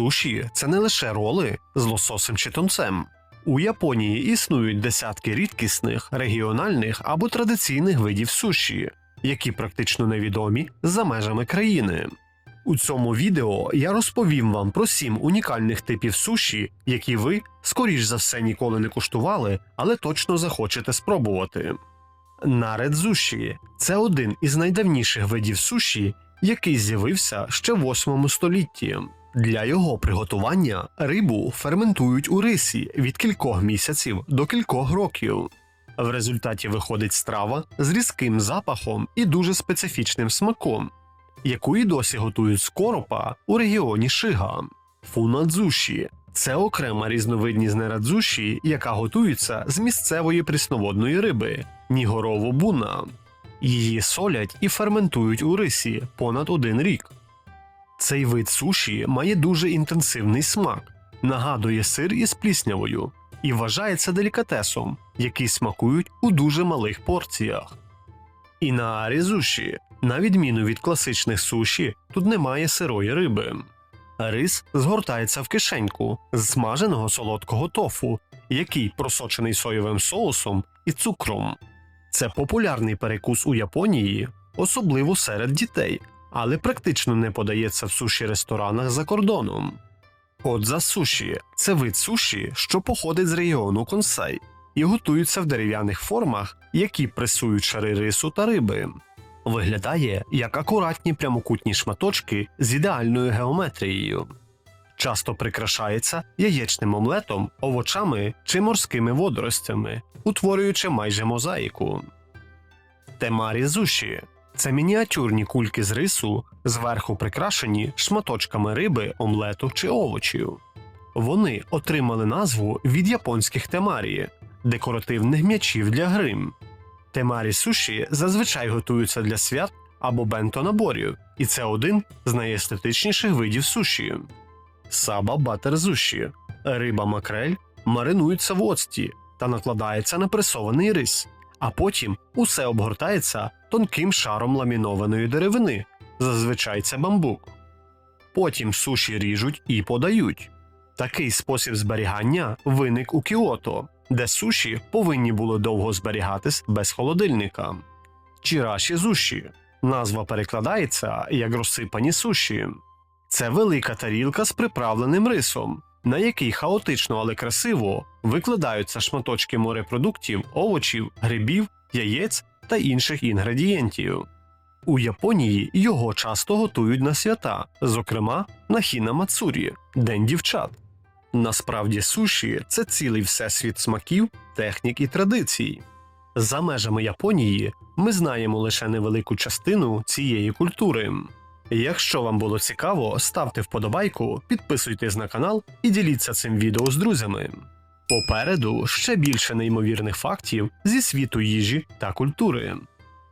Суші це не лише роли з лососем чи тунцем. У Японії існують десятки рідкісних, регіональних або традиційних видів суші, які практично невідомі за межами країни. У цьому відео я розповім вам про сім унікальних типів суші, які ви, скоріш за все, ніколи не куштували, але точно захочете спробувати. Наредзуші це один із найдавніших видів суші, який з'явився ще в 8 столітті. Для його приготування рибу ферментують у рисі від кількох місяців до кількох років. В результаті виходить страва з різким запахом і дуже специфічним смаком, яку і досі готують з коропа у регіоні Шига. Фунадзуші це окрема різновидність нерадзуші, яка готується з місцевої прісноводної риби нігорово буна. Її солять і ферментують у рисі понад один рік. Цей вид суші має дуже інтенсивний смак, нагадує сир із пліснявою і вважається делікатесом, який смакують у дуже малих порціях. І на арізуші, на відміну від класичних суші, тут немає сирої риби. Рис згортається в кишеньку з смаженого солодкого тофу, який просочений соєвим соусом і цукром. Це популярний перекус у Японії, особливо серед дітей, але практично не подається в суші ресторанах за кордоном. Кодза суші це вид суші, що походить з регіону консей, і готуються в дерев'яних формах, які пресують шари рису та риби. Виглядає як акуратні прямокутні шматочки з ідеальною геометрією. Часто прикрашається яєчним омлетом, овочами чи морськими водоростями, утворюючи майже мозаїку. Темарі зуші це мініатюрні кульки з рису, зверху прикрашені шматочками риби, омлету чи овочів. Вони отримали назву від японських темарі декоративних м'ячів для грим. Темарі суші зазвичай готуються для свят або бенто наборів, і це один з найестетичніших видів суші. Саба батер зуші риба макрель маринується в оцті та накладається на пресований рис, а потім усе обгортається тонким шаром ламінованої деревини, зазвичай це бамбук. Потім суші ріжуть і подають. Такий спосіб зберігання виник у Кіото, де суші повинні були довго зберігатись без холодильника. Чіраші зуші назва перекладається як розсипані суші. Це велика тарілка з приправленим рисом, на який хаотично, але красиво викладаються шматочки морепродуктів, овочів, грибів, яєць та інших інгредієнтів. У Японії його часто готують на свята, зокрема на Хіна Мацурі День дівчат. Насправді суші це цілий всесвіт смаків, технік і традицій. За межами Японії ми знаємо лише невелику частину цієї культури. Якщо вам було цікаво, ставте вподобайку, підписуйтесь на канал і діліться цим відео з друзями. Попереду ще більше неймовірних фактів зі світу їжі та культури.